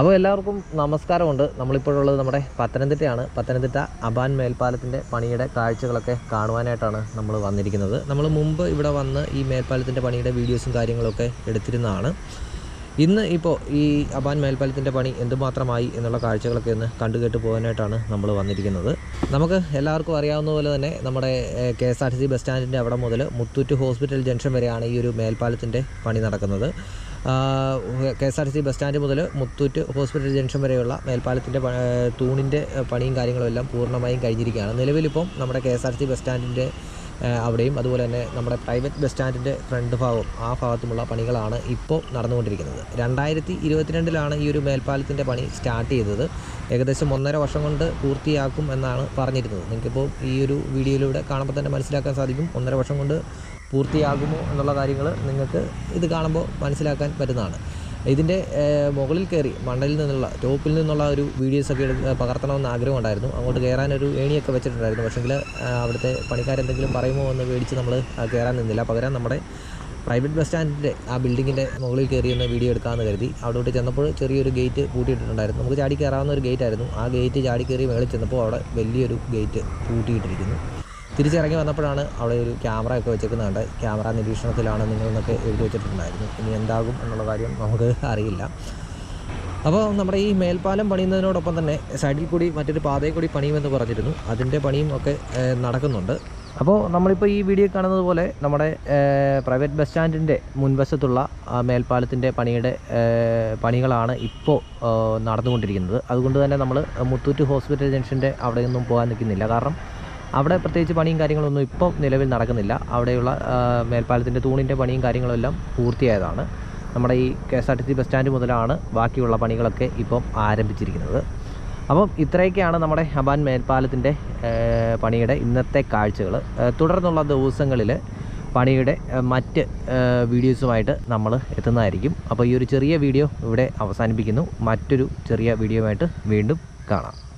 അപ്പോൾ എല്ലാവർക്കും നമസ്കാരമുണ്ട്. നമ്മളിപ്പോഴുള്ളത് നമ്മുടെ പത്തനംതിട്ടയാണ്. പത്തനംതിട്ട അബാൻ മേൽപ്പാലത്തിന്റെ പണിയുടെ കാഴ്ചകളൊക്കെ കാണുവാനായിട്ടാണ് നമ്മൾ വന്നിരിക്കുന്നത്. നമ്മൾ മുമ്പ് ഇവിടെ വന്ന് ഈ മേൽപ്പാലത്തിന്റെ പണിയുടെ വീഡിയോസും കാര്യങ്ങളൊക്കെ എടുത്തിരുന്നതാണ്. ഇന്ന് ഇപ്പോൾ ഈ അബാൻ മേൽപ്പാലത്തിന്റെ പണി എന്തുമാത്രമായി എന്നുള്ള കാഴ്ചകളൊക്കെ ഒന്ന് കണ്ടു കേട്ട് പോകാനായിട്ടാണ് നമ്മൾ വന്നിരിക്കുന്നത്. നമുക്ക് എല്ലാവർക്കും അറിയാവുന്ന പോലെ തന്നെ നമ്മുടെ K S R T C bus സ്റ്റാൻഡിന്റെ അവിടെ മുതൽ മുത്തൂറ്റ് ഹോസ്പിറ്റൽ ജംഗ്ഷൻ വരെയാണ് ഈ ഒരു മേൽപ്പാലത്തിന്റെ പണി നടക്കുന്നത്. K S R T C bus stand മുതൽ മുത്തൂറ്റ് ഹോസ്പിറ്റൽ ജംഗ്ഷൻ വരെയുള്ള മേൽപ്പാലത്തിന്റെ തൂണിന്റെ പണിയും കാര്യങ്ങളും എല്ലാം പൂർണമായും കഴിഞ്ഞിരിക്കുകയാണ്. നിലവിലിപ്പം നമ്മുടെ K S R T C bus സ്റ്റാൻഡിന്റെ അവിടെയും അതുപോലെ തന്നെ നമ്മുടെ പ്രൈവറ്റ് ബസ് സ്റ്റാൻഡിന്റെ ഫ്രണ്ട് ഭാഗവും ആ ഭാഗത്തുമുള്ള പണികളാണ് ഇപ്പോൾ നടന്നുകൊണ്ടിരിക്കുന്നത്. രണ്ടായിരത്തി ഇരുപത്തിരണ്ടിലാണ് ഈ ഒരു മേൽപ്പാലത്തിന്റെ പണി സ്റ്റാർട്ട് ചെയ്തത്. ഏകദേശം ഒന്നര വർഷം കൊണ്ട് പൂർത്തിയാക്കും എന്നാണ് പറഞ്ഞിരുന്നത്. നിങ്ങൾക്കിപ്പോൾ ഈ ഒരു വീഡിയോയിലൂടെ കാണുമ്പോൾ തന്നെ മനസ്സിലാക്കാൻ സാധിക്കും. ഒന്നര വർഷം കൊണ്ട് പൂർത്തിയാകുമോ എന്നുള്ള കാര്യങ്ങൾ നിങ്ങൾക്ക് ഇത് കാണുമ്പോൾ മനസ്സിലാക്കാൻ പറ്റുന്നതാണ്. ഇതിന്റെ മുകളിൽ കയറി മണ്ടയിൽ നിന്നുള്ള ടോപ്പിൽ നിന്നുള്ള ഒരു വീഡിയോസൊക്കെ എടുത്ത് പകർത്തണമെന്ന് ആഗ്രഹം ഉണ്ടായിരുന്നു അങ്ങോട്ട് കയറാനൊരു ഏണിയൊക്കെ വെച്ചിട്ടുണ്ടായിരുന്നു. പക്ഷേങ്കിൽ അവിടുത്തെ പണിക്കാരെന്തെങ്കിലും പറയുമോ എന്ന് പേടിച്ച് നമ്മൾ കയറാൻ നിന്നില്ല. പകരം നമ്മുടെ പ്രൈവറ്റ് ബസ് സ്റ്റാൻഡിന്റെ ആ ബിൽഡിങ്ങിന്റെ മുകളിൽ കയറി ഒന്ന് വീഡിയോ എടുക്കാമെന്ന് കരുതി. അവിടോട്ട് ചെന്നപ്പോൾ ചെറിയൊരു ഗേറ്റ് പൂട്ടിയിട്ടിട്ടുണ്ടായിരുന്നു നമുക്ക് ചാടി കയറാവുന്ന ഒരു ഗേറ്റ് ആയിരുന്നു ആ ഗേറ്റ് ചാടി കയറി മേളിൽ ചെന്നപ്പോൾ അവിടെ വലിയൊരു ഗേറ്റ് പൂട്ടിയിട്ടിരിക്കുന്നു. തിരിച്ചിറങ്ങി വന്നപ്പോഴാണ് അവിടെ ഒരു ക്യാമറ ഒക്കെ വെച്ചേക്കുന്നത് ക്യാമറ നിരീക്ഷണത്തിലാണ് നിങ്ങളെന്നൊക്കെ എഴുതി വെച്ചിട്ടുണ്ടായിരുന്നു. ഇനി എന്താകും എന്നുള്ള കാര്യം നമുക്ക് അറിയില്ല. അപ്പോൾ നമ്മുടെ ഈ മേൽപ്പാലം പണിയുന്നതിനോടൊപ്പം തന്നെ സൈഡിൽ കൂടി മറ്റൊരു പാതയിൽ കൂടി പണിയുമെന്ന് പറഞ്ഞിരുന്നു. അതിന്റെ പണിയും ഒക്കെ നടക്കുന്നുണ്ട്. അപ്പോൾ നമ്മളിപ്പോൾ ഈ വീഡിയോ കാണുന്നത് പോലെ നമ്മുടെ പ്രൈവറ്റ് ബസ് സ്റ്റാൻഡിന്റെ മുൻവശത്തുള്ള മേൽപ്പാലത്തിന്റെ പണിയുടെ പണികളാണ് ഇപ്പോൾ നടന്നുകൊണ്ടിരിക്കുന്നത്. അതുകൊണ്ട് തന്നെ നമ്മൾ മുത്തൂറ്റ് ഹോസ്പിറ്റൽ ജംഗ്ഷന്റെ അവിടെയൊന്നും പോകാൻ നിൽക്കുന്നില്ല. കാരണം അവിടെ പ്രത്യേകിച്ച് പണിയും കാര്യങ്ങളൊന്നും ഇപ്പം നിലവിൽ നടക്കുന്നില്ല. അവിടെയുള്ള മേൽപ്പാലത്തിന്റെ തൂണിന്റെ പണിയും കാര്യങ്ങളെല്ലാം പൂർത്തിയായതാണ്. നമ്മുടെ ഈ K S R T C bus stand മുതലാണ് ബാക്കിയുള്ള പണികളൊക്കെ ഇപ്പം ആരംഭിച്ചിരിക്കുന്നത്. അപ്പം ഇത്രയൊക്കെയാണ് നമ്മുടെ അബാൻ മേൽപ്പാലത്തിന്റെ പണിയുടെ ഇന്നത്തെ കാഴ്ചകൾ തുടർന്നുള്ള ദിവസങ്ങളിൽ പണിയുടെ മറ്റ് വീഡിയോസുമായിട്ട് നമ്മൾ എത്തുന്നതായിരിക്കും. അപ്പോൾ ഈ ഒരു ചെറിയ വീഡിയോ ഇവിടെ അവസാനിപ്പിക്കുന്നു. മറ്റൊരു ചെറിയ വീഡിയോയുമായിട്ട് വീണ്ടും കാണാം.